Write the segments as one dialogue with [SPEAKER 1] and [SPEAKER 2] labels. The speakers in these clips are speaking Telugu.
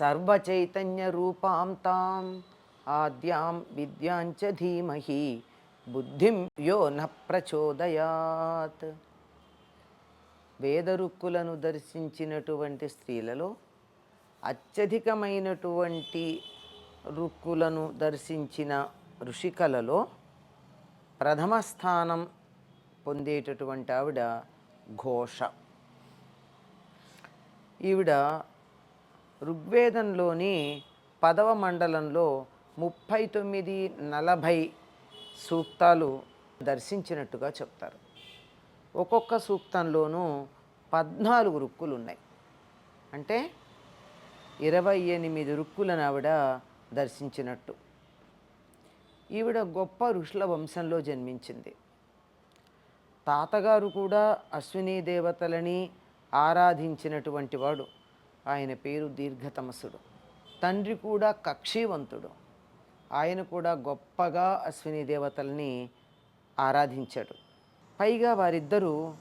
[SPEAKER 1] సర్వచైతన్య రూపాం తాం ఆద్యాం విద్యాంచ ధీమహి బుద్ధిం యో న ప్రచోదయాత్. వేదరుక్కులను దర్శించినటువంటి స్త్రీలలో అత్యధికమైనటువంటి రుక్కులను దర్శించిన ఋషికలలో ప్రథమ స్థానం పొందేటటువంటి ఆవిడ ఘోష. ఈవిడ ఋగ్వేదంలోని పదవ మండలంలో ముప్పై తొమ్మిది నలభై సూక్తాలు దర్శించినట్టుగా చెప్తారు. ఒక్కొక్క సూక్తంలోనూ పద్నాలుగు రుక్కులు ఉన్నాయి అంటే ఇరవై ఎనిమిది రుక్కులను ఆవిడ దర్శించినట్టు. ఈవిడ గొప్ప ఋషుల వంశంలో జన్మించింది. తాతగారు కూడా అశ్విని దేవతలని ఆరాధించినటువంటి వాడు. ఆయన పేరు దీర్ఘతమసుడు తండ్రి కూడా కక్షీవంతుడు. ఆయన కూడా గొప్పగా అశ్విని దేవతల్ని ఆరాధించాడు. పైగా వారిద్దరూ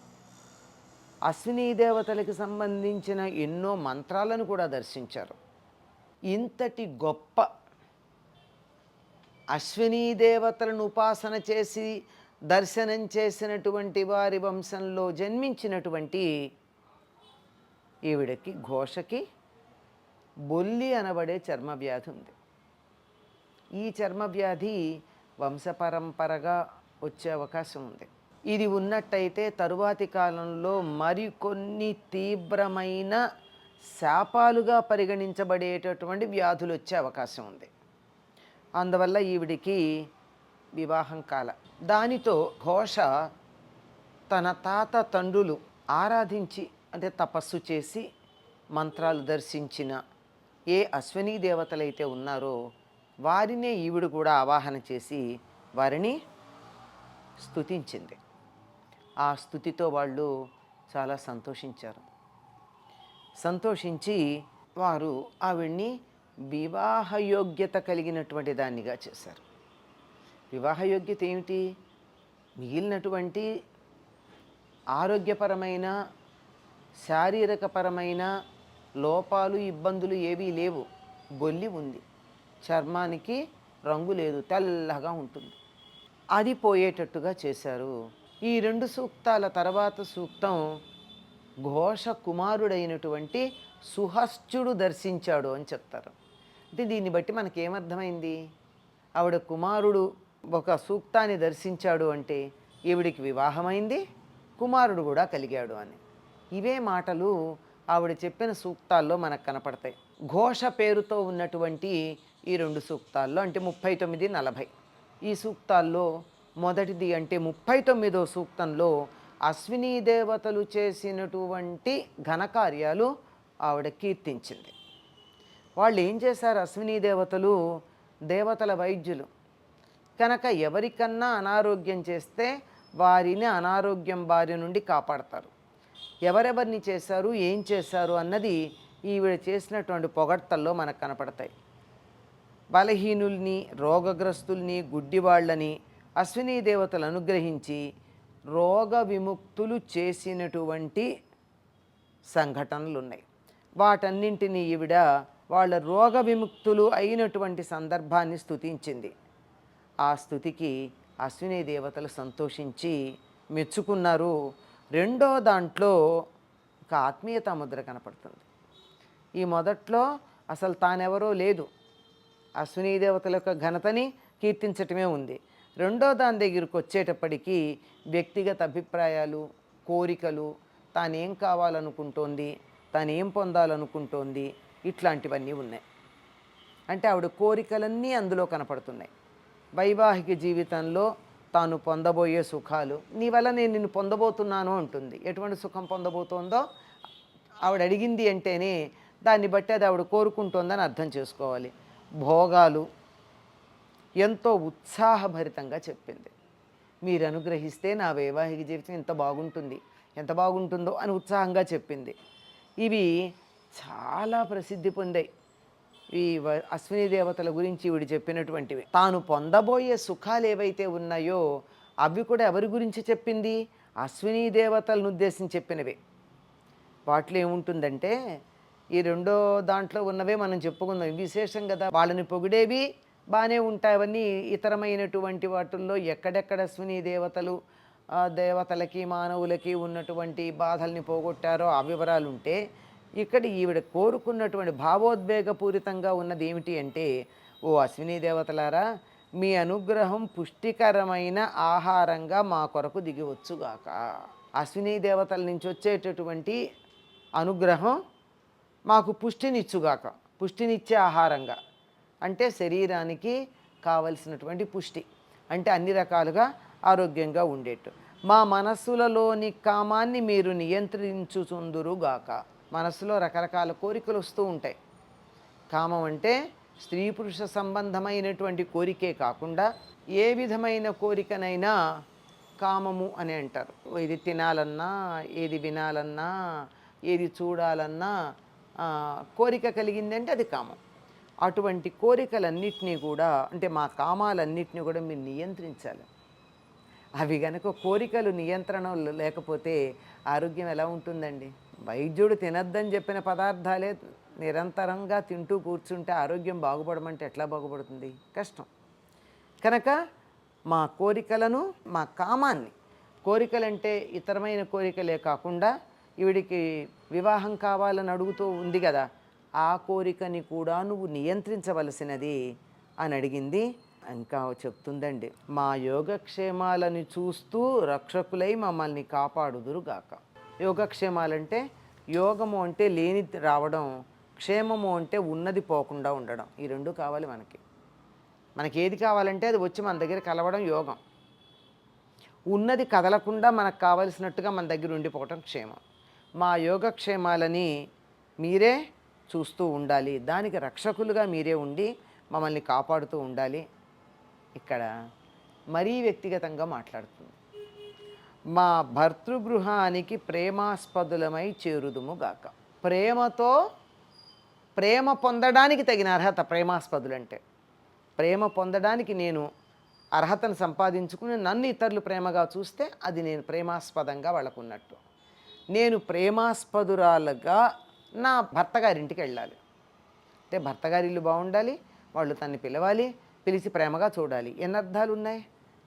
[SPEAKER 1] అశ్విని దేవతలకు సంబంధించిన ఎన్నో మంత్రాలను కూడా దర్శించారు. ఇంతటి గొప్ప అశ్విని దేవతలను ఉపాసన చేసి దర్శనం చేసినటువంటి వారి వంశంలో జన్మించినటువంటి ఈవిడకి ఘోషకి బొల్లి అనబడే చర్మ వ్యాధి ఉంది. ఈ చర్మ వ్యాధి వంశపరంపరగా వచ్చే అవకాశం ఉంది. ఇది ఉన్నట్టయితే తరువాతి కాలంలో మరికొన్ని తీవ్రమైన శాపాలుగా పరిగణించబడేటటువంటి వ్యాధులు వచ్చే అవకాశం ఉంది. అందువల్ల ఈవిడికి వివాహం కాల. దానితో ఘోష తన తాత తండ్రులు ఆరాధించి అంటే తపస్సు చేసి మంత్రాలు దర్శించిన ఏ అశ్విని దేవతలైతే ఉన్నారో వారినే ఈవిడు కూడా ఆవాహన చేసి వారిని స్థుతించింది ఆ స్థుతితో వాళ్ళు చాలా సంతోషించారు. సంతోషించి వారు ఆవిడ్ని వివాహయోగ్యత కలిగినటువంటి దాన్నిగా చేశారు. వివాహయోగ్యత ఏమిటి? మిగిలినటువంటి ఆరోగ్యపరమైన శారీరకపరమైన లోపాలు ఇబ్బందులు ఏవీ లేవు. గొల్లి ఉంది. చర్మానికి రంగు లేదు. తెల్లగా ఉంటుంది. అది పోయేటట్టుగా చేశారు. ఈ రెండు సూక్తాల తర్వాత సూక్తం ఘోష కుమారుడైనటువంటి సుహస్చుడు దర్శించాడు అని చెప్తారు. అంటే దీన్ని బట్టి మనకేమర్థమైంది? ఆవిడ కుమారుడు ఒక సూక్తాన్ని దర్శించాడు అంటే ఈవిడికి వివాహమైంది. కుమారుడు కూడా కలిగాడు అని. ఇవే మాటలు ఆవిడ చెప్పిన సూక్తాల్లో మనకు కనపడతాయి. ఘోష పేరుతో ఉన్నటువంటి ఈ రెండు సూక్తాల్లో అంటే ముప్పై తొమ్మిది నలభై. ఈ సూక్తాల్లో మొదటిది అంటే ముప్పై తొమ్మిదో సూక్తంలో అశ్విని దేవతలు చేసినటువంటి ఘనకార్యాలు ఆవిడ కీర్తించింది. వాళ్ళు ఏం చేశారు? అశ్విని దేవతలు దేవతల వైద్యులు. కనుక ఎవరికన్నా అనారోగ్యం చేస్తే వారిని అనారోగ్యం బారి నుండి కాపాడతారు. ఎవరెవరిని చేశారు ఏం చేశారు అన్నది ఈవిడ చేసినటువంటి పొగడ్తల్లో మనకు కనపడతాయి. బలహీనుల్ని రోగగ్రస్తుల్ని గుడ్డివాళ్ళని అశ్విని దేవతలు అనుగ్రహించి రోగ విముక్తులు చేసినటువంటి సంఘటనలు ఉన్నాయి వాటన్నింటినీ ఈవిడ వాళ్ళ రోగ విముక్తులు అయినటువంటి సందర్భాన్ని స్థుతించింది ఆ స్థుతికి అశ్విని దేవతలు సంతోషించి మెచ్చుకున్నారు. రెండో దాంట్లో ఒక ఆత్మీయత ముద్ర కనపడుతుంది. ఈ మొదట్లో అసలు తానెవరో లేదు. అశ్విని దేవతల యొక్క ఘనతని కీర్తించటమే ఉంది. రెండో దాని దగ్గరికి వచ్చేటప్పటికీ వ్యక్తిగత అభిప్రాయాలు కోరికలు తానేం కావాలనుకుంటోంది తానేం పొందాలనుకుంటోంది ఇట్లాంటివన్నీ ఉన్నాయి. అంటే ఆవిడ కోరికలన్నీ అందులో కనపడుతున్నాయి. వైవాహిక జీవితంలో తాను పొందబోయే సుఖాలు నీ వల్ల నేను నిన్ను పొందబోతున్నాను అంటుంది. ఎటువంటి సుఖం పొందబోతోందో ఆవిడ అడిగింది అంటేనే దాన్ని బట్టి అది ఆవిడ కోరుకుంటోందని అర్థం చేసుకోవాలి. భోగాలు ఎంతో ఉత్సాహభరితంగా చెప్పింది. మీరు అనుగ్రహిస్తే నా వైవాహిక జీవితం ఎంత బాగుంటుంది ఎంత బాగుంటుందో అని ఉత్సాహంగా చెప్పింది. ఇవి చాలా ప్రసిద్ధి పొందాయి. ఈ వ- అశ్విని దేవతల గురించి వీడు చెప్పినటువంటివి. తాను పొందబోయే సుఖాలు ఏవైతే ఉన్నాయో అవి కూడా ఎవరి గురించి చెప్పింది? అశ్విని దేవతలను ఉద్దేశించి చెప్పినవే. వాటిలో ఏముంటుందంటే ఈ రెండో దాంట్లో ఉన్నవే మనం చెప్పుకుందాం. విశేషం కదా వాళ్ళని పొగిడేవి బాగానే ఉంటాయి అవన్నీ ఇతరమైనటువంటి వాటిల్లో ఎక్కడెక్కడ అశ్విని దేవతలు ఆ దేవతలకి మానవులకి ఉన్నటువంటి బాధల్ని పోగొట్టారో ఆ వివరాలు ఉంటే ఇక్కడ ఈవిడ కోరుకున్నటువంటి భావోద్వేగపూరితంగా ఉన్నది ఏమిటి అంటే ఓ అశ్విని దేవతలారా మీ అనుగ్రహం పుష్టికరమైన ఆహారంగా మా కొరకు దిగివచ్చుగాక అశ్విని దేవతల నుంచి వచ్చేటటువంటి అనుగ్రహం మాకు పుష్టినిచ్చుగాక పుష్టినిచ్చే ఆహారంగా. అంటే శరీరానికి కావలసినటువంటి పుష్టి. అంటే అన్ని రకాలుగా ఆరోగ్యంగా ఉండేట్టు. మా మనస్సులలోని కామాన్ని మీరు నియంత్రించుచుందురుగాక. మనసులో రకరకాల కోరికలు వస్తూ ఉంటాయి. కామం అంటే స్త్రీ పురుష సంబంధమైనటువంటి కోరికే కాకుండా ఏ విధమైన కోరికనైనా కామము అని అంటారు. ఇది తినాలన్నా ఏది వినాలన్నా ఏది చూడాలన్నా కోరిక కలిగిందంటే అది కామం. అటువంటి కోరికలన్నిటినీ కూడా అంటే మా కామాలన్నిటినీ కూడా మీరు నియంత్రించాలి. అవి గనక కోరికలు నియంత్రణ లేకపోతే ఆరోగ్యం ఎలా ఉంటుందండి? వైద్యుడు తినద్దని చెప్పిన పదార్థాలే నిరంతరంగా తింటూ కూర్చుంటే ఆరోగ్యం బాగుపడమంటే ఎట్లా బాగుపడుతుంది? కష్టం. కనుక మా కోరికలను మా కామాన్ని కోరికలంటే ఇతరమైన కోరికలే కాకుండా ఈవిడికి వివాహం కావాలని అడుగుతూ ఉంది కదా ఆ కోరికని కూడా నువ్వు నియంత్రించవలసినది అని అడిగింది. ఇంకా చెప్తుందండి మా యోగక్షేమాలని చూస్తూ రక్షకులై మమ్మల్ని కాపాడుదురుగాక యోగక్షేమాలంటే యోగము అంటే లేని రావడం క్షేమము అంటే ఉన్నది పోకుండా ఉండడం. ఈ రెండు కావాలి మనకి. మనకి ఏది కావాలంటే అది వచ్చి మన దగ్గర కలవడం యోగం. ఉన్నది కదలకుండా మనకు కావలసినట్టుగా మన దగ్గర ఉండిపోవటం క్షేమం. మా యోగక్షేమాలని మీరే చూస్తూ ఉండాలి. దానికి రక్షకులుగా మీరే ఉండి మమ్మల్ని కాపాడుతూ ఉండాలి. ఇక్కడ మరీ వ్యక్తిగతంగా మాట్లాడుతుంది. మా భర్తృగృహానికి ప్రేమాస్పదులమై చేరుదుము గాక. ప్రేమతో ప్రేమ పొందడానికి తగిన అర్హత ప్రేమాస్పదులు అంటే ప్రేమ పొందడానికి నేను అర్హతను సంపాదించుకుని నన్ను ఇతరులు ప్రేమగా చూస్తే అది నేను ప్రేమాస్పదంగా వాళ్ళకున్నట్టు. నేను ప్రేమాస్పదురాలుగా నా భర్త గారింటికి వెళ్ళాలి. అంటే భర్త గారి ఇల్లు బాగుండాలి వాళ్ళు తన్ని పిలవాలి పిలిచి ప్రేమగా చూడాలి. ఎన్ని అర్థాలు ఉన్నాయి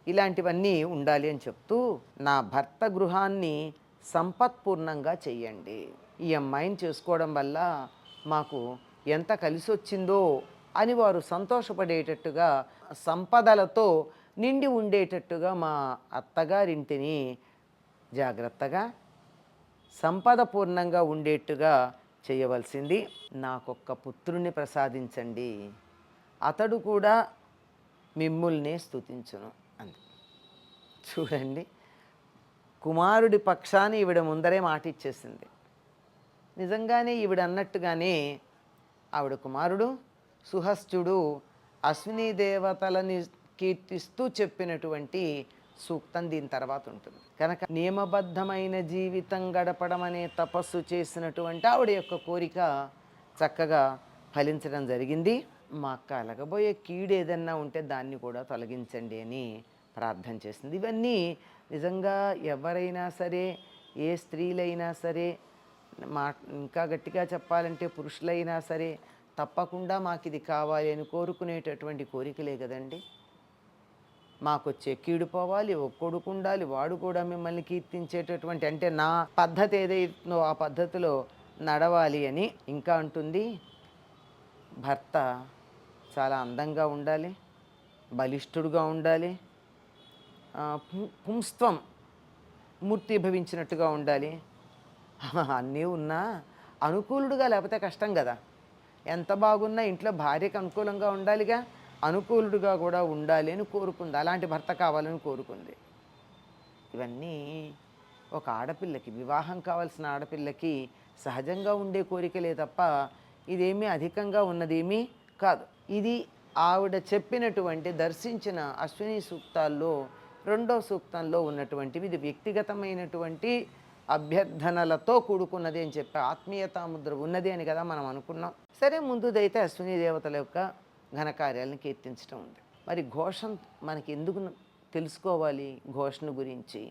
[SPEAKER 1] ఇలాంటివన్నీ ఉండాలి అని చెప్తూ నా భర్త గృహాన్ని సంపత్పూర్ణంగా చెయ్యండి. ఈ అమ్మాయిని చేసుకోవడం వల్ల మాకు ఎంత కలిసి వచ్చిందో అని వారు సంతోషపడేటట్టుగా సంపదలతో నిండి ఉండేటట్టుగా మా అత్తగారింటిని జాగ్రత్తగా సంపదపూర్ణంగా ఉండేట్టుగా చేయవలసింది. నాకొక్క పుత్రుణ్ణి ప్రసాదించండి. అతడు కూడా మిమ్ముల్నే స్థుతించును చూడండి. కుమారుడి పక్షాన్ని ఈవిడ ముందరే మాట ఇచ్చేసింది నిజంగానే ఈవిడ అన్నట్టుగానే ఆవిడ కుమారుడు సుహస్చుడు అశ్విని దేవతలని కీర్తిస్తూ చెప్పినటువంటి సూక్తం దీని తర్వాత ఉంటుంది. కనుక నియమబద్ధమైన జీవితం గడపడం అనే తపస్సు చేసినటువంటి ఆవిడ యొక్క కోరిక చక్కగా ఫలించడం జరిగింది. మా కలగబోయే కీడు ఏదన్నా ఉంటే దాన్ని కూడా తొలగించండి అని ప్రార్థన చేసింది ఇవన్నీ నిజంగా ఎవరైనా సరే ఏ స్త్రీలైనా సరే మా ఇంకా గట్టిగా చెప్పాలంటే పురుషులైనా సరే తప్పకుండా మాకు ఇది కావాలి అని కోరుకునేటటువంటి కోరికలే కదండి. మాకు వచ్చే కీడు పోవాలి ఒక్కొడుకు ఉండాలి వాడు కూడా మిమ్మల్ని కీర్తించేటటువంటి అంటే నా పద్ధతి ఏదైతుందో ఆ పద్ధతిలో నడవాలి అని ఇంకా అంటుంది. భర్త చాలా అందంగా ఉండాలి బలిష్ఠుడుగా ఉండాలి పుంస్త్వం మూర్తి భవించినట్టుగా ఉండాలి. అన్నీ ఉన్నా అనుకూలుడుగా లేకపోతే కష్టం కదా. ఎంత బాగున్నా ఇంట్లో భార్యకు అనుకూలంగా ఉండాలిగా అనుకూలుడుగా కూడా ఉండాలి అని కోరుకుంది. అలాంటి భర్త కావాలని కోరుకుంది. ఇవన్నీ ఒక ఆడపిల్లకి వివాహం కావాల్సిన ఆడపిల్లకి సహజంగా ఉండే కోరికలే తప్ప ఇదేమీ అధికంగా ఉన్నదేమీ కాదు. ఇది ఆవిడ చెప్పినటువంటి దర్శించిన అశ్విని సూక్తాల్లో రెండో సూక్తంలో ఉన్నటువంటివి ఇది వ్యక్తిగతమైనటువంటి అభ్యర్థనలతో కూడుకున్నది అని చెప్పి ఆత్మీయతాముద్ర ఉన్నది అని కదా మనం అనుకున్నాం. సరే ముందుదైతే అశ్విని దేవతల యొక్క ఘనకార్యాలను కీర్తించడం ఉంది. మరి ఘోషం మనకి ఎందుకు తెలుసుకోవాలి ఘోషణ గురించి?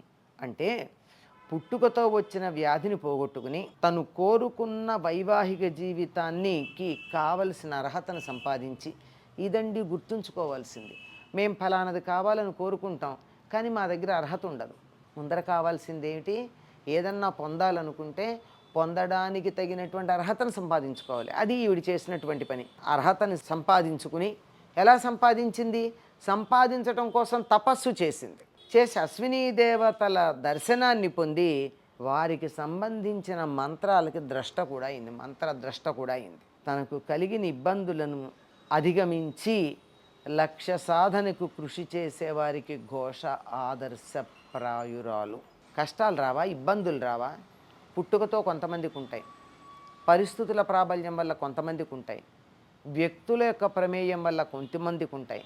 [SPEAKER 1] అంటే పుట్టుకతో వచ్చిన వ్యాధిని పోగొట్టుకుని తను కోరుకున్న వైవాహిక జీవితానికి కావలసిన అర్హతను సంపాదించి ఇదండి గుర్తుంచుకోవాల్సింది. మేము ఫలానది కావాలని కోరుకుంటాం కానీ మా దగ్గర అర్హత ఉండదు. ముందర కావాల్సింది ఏమిటి ఏదన్నా పొందాలనుకుంటే పొందడానికి తగినటువంటి అర్హతను సంపాదించుకోవాలి. అది ఈవిడ చేసినటువంటి పని. అర్హతని సంపాదించుకుని ఎలా సంపాదించింది? సంపాదించటం కోసం తపస్సు చేసింది. చేసి అశ్విని దేవతల దర్శనాన్ని పొంది వారికి సంబంధించిన మంత్రాలకి ద్రష్ట కూడా అయింది. మంత్ర ద్రష్ట కూడా అయింది. తనకు కలిగిన ఇబ్బందులను అధిగమించి లక్ష్య సాధనకు కృషి చేసేవారికి ఘోష ఆదర్శప్రాయురాలు కష్టాలు రావా? ఇబ్బందులు రావా? పుట్టుకతో కొంతమందికి ఉంటాయి. పరిస్థితుల ప్రాబల్యం వల్ల కొంతమందికి ఉంటాయి. వ్యక్తుల యొక్క ప్రమేయం వల్ల కొంతమందికి ఉంటాయి.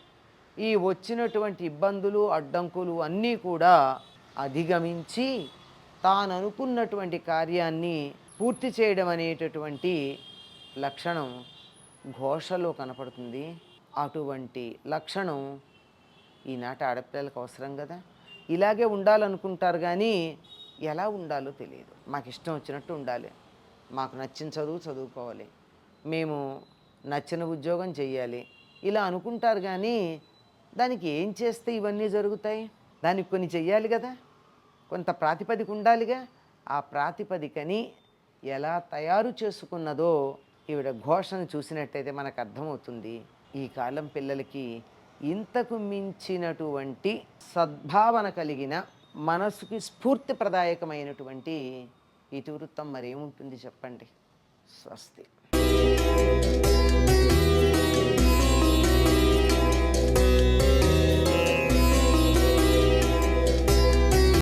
[SPEAKER 1] ఈ వచ్చినటువంటి ఇబ్బందులు అడ్డంకులు అన్నీ కూడా అధిగమించి తాను అనుకున్నటువంటి కార్యాన్ని పూర్తి చేయడం అనేటటువంటి లక్షణం ఘోషలో కనపడుతుంది. అటువంటి లక్షణం ఈనాటి ఆడపిల్లలకు అవసరం కదా. ఇలాగే ఉండాలనుకుంటారు కానీ ఎలా ఉండాలో తెలియదు. మాకు ఇష్టం వచ్చినట్టు ఉండాలి. మాకు నచ్చిన చదువు చదువుకోవాలి. మేము నచ్చిన ఉద్యోగం చేయాలి ఇలా అనుకుంటారు కానీ దానికి ఏం చేస్తే ఇవన్నీ జరుగుతాయి? దానికి కొన్ని చెయ్యాలి కదా. కొంత ప్రాతిపదిక ఉండాలిగా. ఆ ప్రాతిపదికని ఎలా తయారు చేసుకున్నదో ఈవిడ ఘోషను చూసినట్టయితే మనకు అర్థమవుతుంది. ఈ కాలం పిల్లలకి ఇంతకు మించినటువంటి సద్భావన కలిగిన మనసుకి స్ఫూర్తిప్రదాయకమైనటువంటి ఇతివృత్తం మరేముంటుంది చెప్పండి? స్వస్తి.